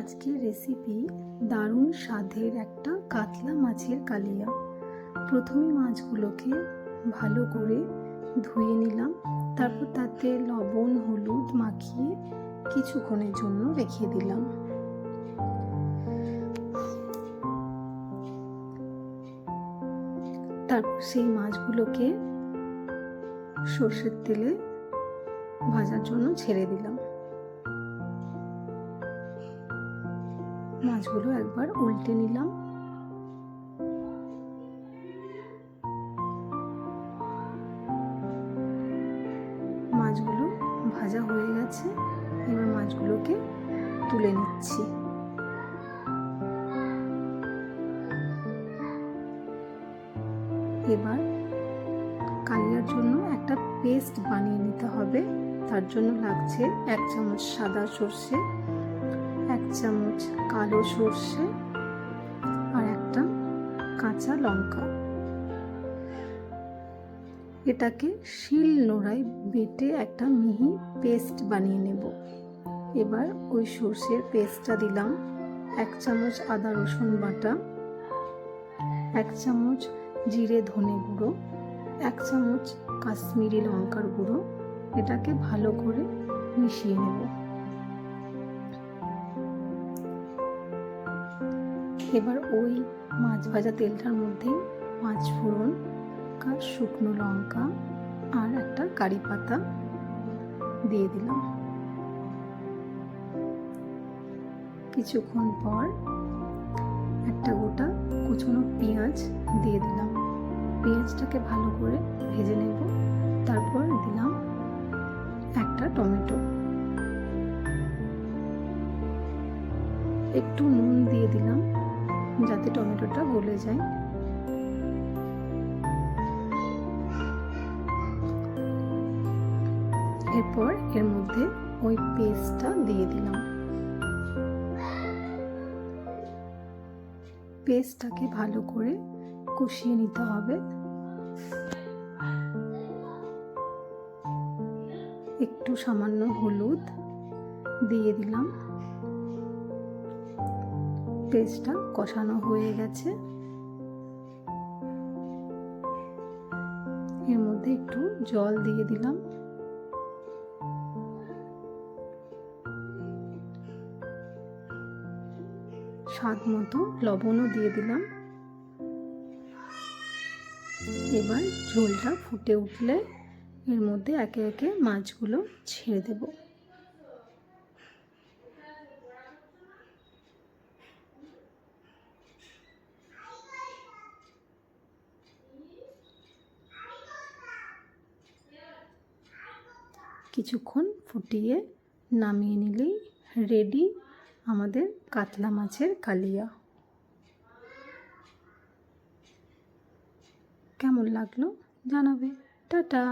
আজকের রেসিপি দারুণ স্বাদের একটা কাতলা মাছের কালিয়া। প্রথমে মাছগুলোকে ভালো করে ধুয়ে নিলাম, তারপর তাতে লবণ, হলুদ মাখিয়ে কিছুক্ষণের জন্য রেখে দিলাম। তারপর সেই মাছগুলোকে সর্ষের তেলে ভাজার জন্য ছেড়ে দিলাম। মাছগুলো একবার উল্টে নিলাম। মাছগুলো ভাজা হয়ে গেছে। এবার মাছগুলোকে তুলে নিচ্ছি। এবার কালিয়ার জন্য একটা পেস্ট বানিয়ে নিতে হবে। তার জন্য লাগছে এক চামচ সাদা সর্ষে চামচ কালো সর্ষে আর একটা কাঁচা লঙ্কা। এটাকে শিল নোড়ায় বেটে একটা মিহি পেস্ট বানিয়ে নেব। এবার ওই সর্ষের পেস্টটা দিলাম। এক চামচ আদা রসুন বাটা, এক চামচ জিরে ধনে গুঁড়ো, এক চামচ কাশ্মীরি লঙ্কার গুঁড়ো। এটাকে ভালো করে মিশিয়ে নেব। এবার ওই মাছ ভাজা তেলটার মধ্যেই পাঁচ ফোড়ন শুকনো লঙ্কা আর একটা কারি পাতা দিয়ে দিলাম। কিছুক্ষণ পর একটা গোটা কুচনো পেঁয়াজ দিয়ে দিলাম। পেঁয়াজটাকে ভালো করে ভেজে নেব। তারপর দিলাম একটা টমেটো। একটু নুন দিয়ে দিলাম। যাতে টমেটোটা গলে যায়। এরপর এর মধ্যে ওই পেস্টটা দিয়ে দিলাম। পেস্টটাকে ভালো করে কষিয়ে নিতে হবে। একটু সামান্য হলুদ দিয়ে দিলাম। পেস্টটা কষানো হয়ে গেছে। এর মধ্যে একটু জল দিয়ে দিলাম। স্বাদ মতো লবণও দিয়ে দিলাম। এবার ঝোলটা ফুটে উঠলে এর মধ্যে একে একে মাছগুলো ছেড়ে দেব। কিছুক্ষণ ফুটিয়ে নামিয়ে নিলেই রেডি আমাদের কাতলা মাছের কালিয়া। কেমন লাগল জানাবে। টাটা।